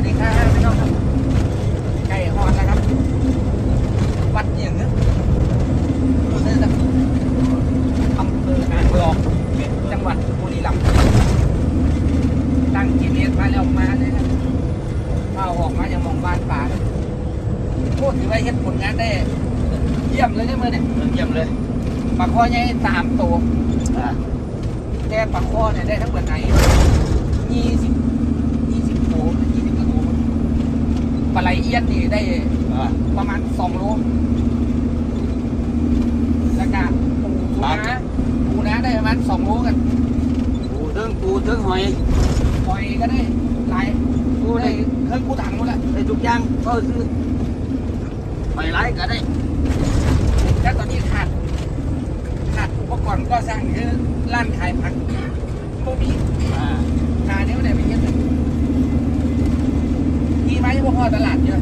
วัสดีครับพี่น้องครับไก่ฮอนนะครับ วัดเหียงเนอะดูเส้นนะอำเภออ่างทองจังหวัดบุรีรัมย์ตั้งจีเนียมาแล้วมาเลยนะเข้าออกมาอย่างมองบ้านป่าเลยพูดถือว่าเห็นผลงานได้ เยี่ยมเลยใช่ไหมเนี่ยเยี่ยมเลยปลาคอใหญ่สามตัวอ่าแค่ปลาคอเนี่ยได้ทั้งหมดไหนยี่สิบยี่สิบโลยี่สิบกว่าโล ปลาไหลเอี้ยนนี่ได้อ่าประมาณสองโลแล้วก็ปูปูนะปูนะได้ประมาณสองโลกันปูเทิงปูเทิงหอยหอยก็ได้หลายปูได้ได้เครื่องกูถังหมดแล้วได้ทุกอย่างก็คือหอยไร้ก็ได้แล้วตอนนี้ขาดขาดอุปกรณ์ก็สร้างคือร้านขายผักโมมีอ่าขาเนี้ยไม่ได้ไปเย็นเลยมี ไหมพวกพ่อตลาดเยอะ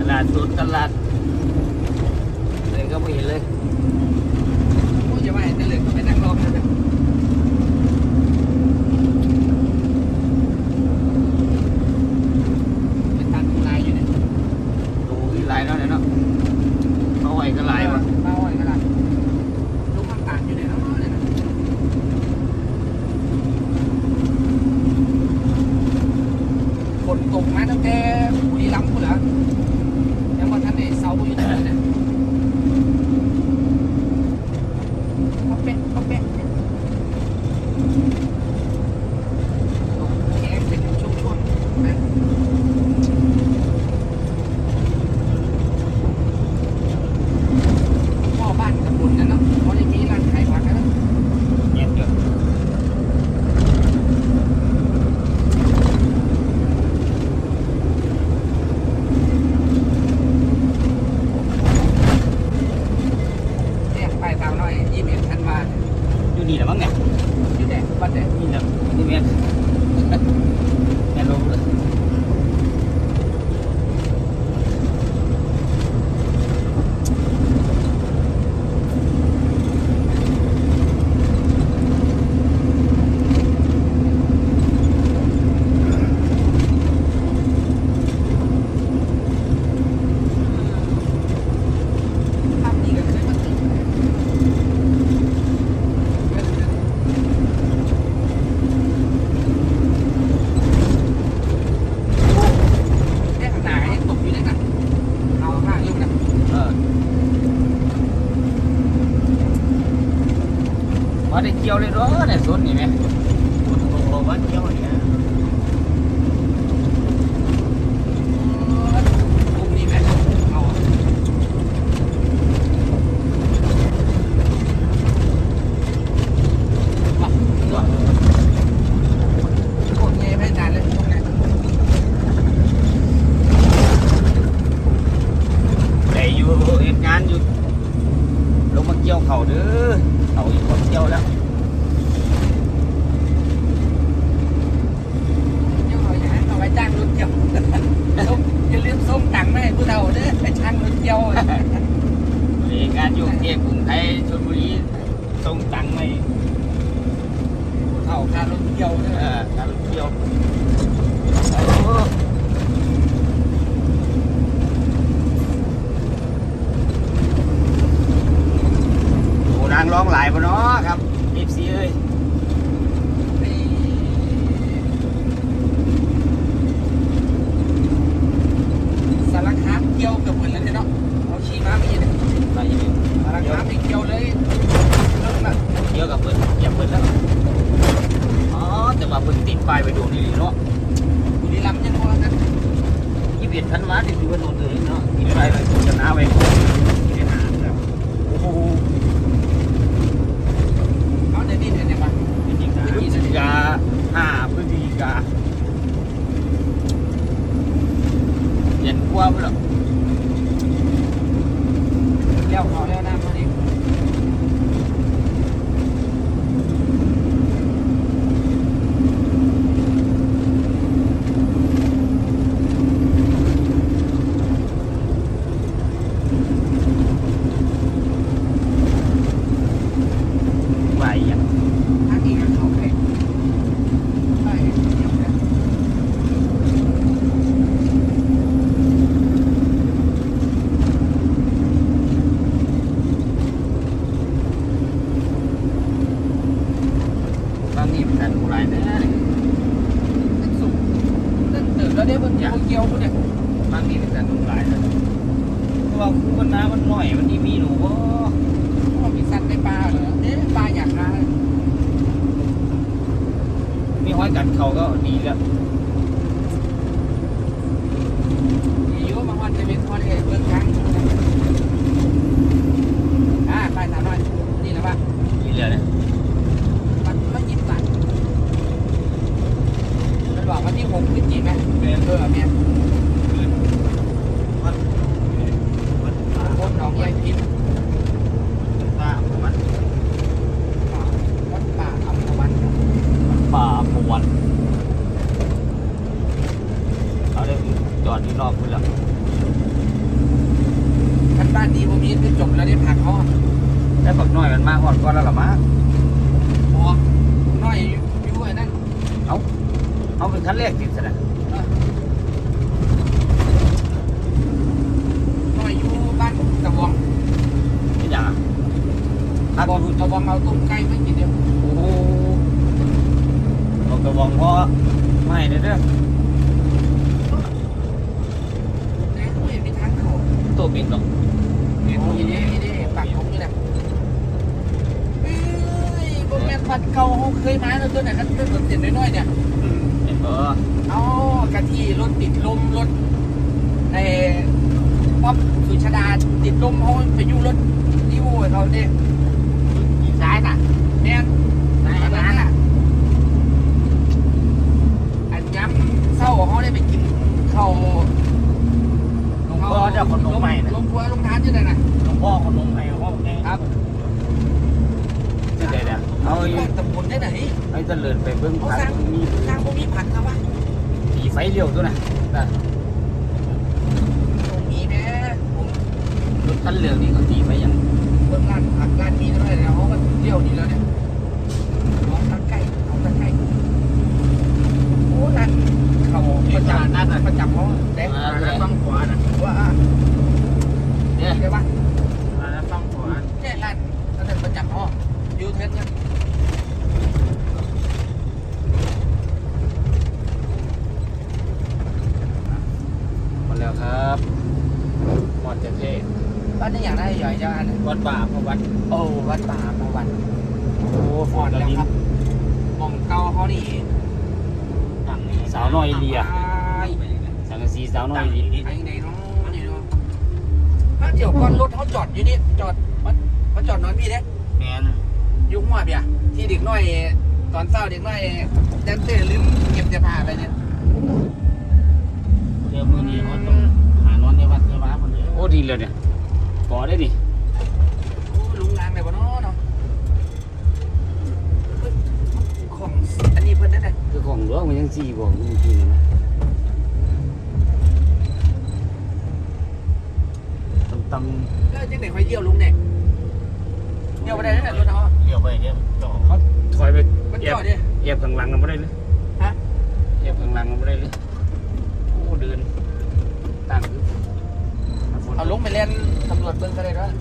ตลาดสดตลาดเลยก็ไม่เห็นเลยพูดจะว่าเห็นแต่เหลืองก็ไปนั่งรอกันเลยเป็นทางทุนายอยู่เนี่ย ดูอีหลายแล้วเนี่ยเนาะเอาหอยก็หลายวะ เมาอะไรก็ได้ลูกมันต่างอยู่เนี่ยเนาะเนี่ยนะฝ นตกมาตั้งแต่บุรีรัมย์กูเหรอยังว่าท่านไอ้เสาอยู่เลยเนี่ยเขาเป็นเขาเป็นตกแค่เป็นช่วงๆนะ พ่อบ้านกับบุญนะเนาะเขาจะมีร้านขายผักนะเนาะ เงียบอยู่ เนี่ยไปตามหน่อยยี่สิบเอ็ดธันวา อยู่นี่แหละมั้งเนี่ย อยู่แดงวัดแดง นี่แหละนี่แม่นแม่นลงเลย ภาพนี้ก็เคยมาถึงเนี่ยขนาดยังตกอยู่เลยนะเอาผ้าอยู่นะ เออมาได้เกี่ยวเลยเนาะเนี่ยสนนี่ไหมโอ้โหว่าเกี่ยวเนี่ย มุมนี้ไหมเอาเอาตัวโคตรเงี้ยไม่นานเลยตรงไหน แต่อยู่เหตุการณ์อยู่ลงมาเกี่ยวเขาเด้อเขาอยู่คนเกี่ยวแล้ว เดี๋ยวเอาอย่างนั้นเอาไว้จ้างรถเกี่ยว ส้มอย่าลืมส้มตังค์ไม่ให้ผู้เฒ่าเด้อไป ช่างรถเกี่ยวเหตุการณ์อยู่กรุงเทพกรุงไทยชลบุรีส่งตังค์ไม่ผู้เฒ่าค่ารถเกี่ยวเด้อเออการเกี่ยวโอ้โหนางร้องหลายปะเนาะครับ happy. งทีเป็นแต่ตุ้งหลายเลยเพราะว่าคู่กันน้ำมันหน่อยมันนี่มีหนูก็มันมีสัตว์ในปลาเหรอเนี่ยปลาอยากมามีห้อยกัดเขาก็ดีแล้วมีอยู่บางวันจะเป็นคนเอกเบื้อครั้งอ่าไปสามร้อยนี่นะว่า ดีเลยเนี่ย มันไม่ยิบตัดมันบอกวันที่หกพฤศจิกายนเออเนี่ย มันมันป่า คนหนองยายพิมพ์ ป่าของมัน วัดป่าอัมพวัน ป่าปวนเอาได้ จอดที่รอบคุณแล้วท่านบ้านดีผมมีคือจบแล้วได้ผักเขาได้บักน้อยมันมาหอดก่อนแล้วหรอมาพอน้อยอยู่ไอ้นั่นเอาเป็นขั้นแรกติดซะนะน้อยอยู่บ้านตะวงนี่อย่างอะตะวงตะวงเอาต้มไก่ไม่กินเดียวโอ้โหเอากระวองเพราะไม่เด้อเด้อ แต่ไม่มีทางเขา ตัวบินหรอกเนี่ยนี่นี่นี่ปากผมนี่แหละเอ้ยบนแม่นปัดเก่าเขาเคยมาแล้วตัวไหนกันเพื่อนเสียนน้อยๆเนี่ยเห็นบ่เอากะทิรถติดลมรถไอ้ป๊อปสุชาดาติดลมเขาไปอยู่รถนิวให้เขาเนี่ยซ้ายน่ะเนี่ยไหนร้านอะอันย้ำเศร้าเขาได้ไปกินข้าวหลวง พ่อเจ้าคนลงใหม่นะลงทัวลงทานอยู่ไหนนะหลวงพ่อคนลงใหม่พ่องนี้ครับที่ไหนเนี่ยเอาอยู่บ้ตำบลได้ไหนไอ้เจริญไปเบิ่งเขาผักสร้างมีสร้างพวกนี้ผักครับวะมีไฟเลี้ยวตัวน่ะนะตรงนี้นะรถคันเหลืองนี่เขาตีไปยัง เบิ่งร้านผักร้านมีเท่าไหร่แล้วเขาก็เลี้ยวดีแล้วเนี่ยเอาตะไคร้เอาตะไคร้โอ้นั่นเขาประจำนั่นประจำเขาเด็ก อ่าแล้วฝั่งขวาน่ะ ว่า เนี่ย เดี๋ยวว่า แล้วฝั่งขวา เนี่ยร้านนั่นประจำเขายูเทิร์นกัน หมดแล้วครับหมดจะเทศ บ้านนี้อย่างไรใหญ่จ้าอันนั้น วัดป่าพระวัดโอ้วัดป่าประวันโอ้ฟฟออร์นดแล้วลินครับมองเก่าเขานี่สาวน้อยเลียตายสังกะสีสาวน้อยลีไอ้ไหนเนาะนี่เนาะถ้าเดี๋ยวก่อนรถเขาจอดอยู่นี่จอดมันมันจอดนอนพี่เด้แมนอยุ่หัวเบียที่เด็กน้อย ตอนเช้าเด็กน้อยแดนเซอร์ลืมเก็บเสื้อผ้าไปเนี่ยเดี๋ยวมื้อนี้เขาต้องหานอนในวัดในวัดคนเดียวโอ้ดีเลยเนี่ยก่อได้ดิ โอ้ลุงลางเลยบ่เนาะเนาะเฮ้ยของอันนี้เพิ่นได้ไหน คือของหลวงมัน ยังสี่บอกเมื่อกี้นี่นะตำแล้วจังไหนค่อยเลี้ยวลุงเนี่ยเลี้ยวไปได้ไหนรถเขาๆเลี้ยวไปเลี้ยวจ่อเขาถอยไปมันเอียจบอดดิเอียบข้างหลังกันไม่ได้เลยฮะเอียบข้างหลังกันไม่ได้เลยโอ้เดินต่างคือเอาลงไปเล่นตำรวจเบิ่งก็ได้ด้วย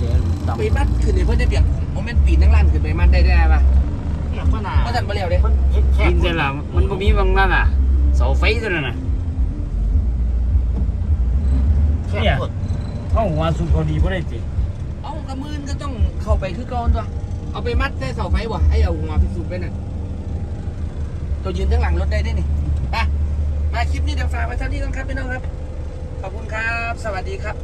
เดินต่ำไปมัดขึ้นในเพื่อนได้เบียกโมเมนต์ปีนทั้งล้านขึ้นไปมัดได้ได้ปะ เอียบก็หนาก็จัดมาเร็วเลยกินเสร็จแล้วมันบ่มีบางนั่นอะเสาไฟตัวนั้นน่ะเนี่ยเข้าหัวสุดพอดีบ่ได้ติเอากระมืนก็ต้องเข้าไปคือก่อนตัวเอาไปมัดใส่เสาไฟวะไอ้เอาหัวพิสูจน์ไปน่ะตัวยืนทั้งหลังรถได้ด้วยนี่ไปมาคลิปนี้เดี๋ยวฝากไว้เท่านี้ก่อนครับพี่น้องครับ ขอบคุณครับ สวัสดีครับ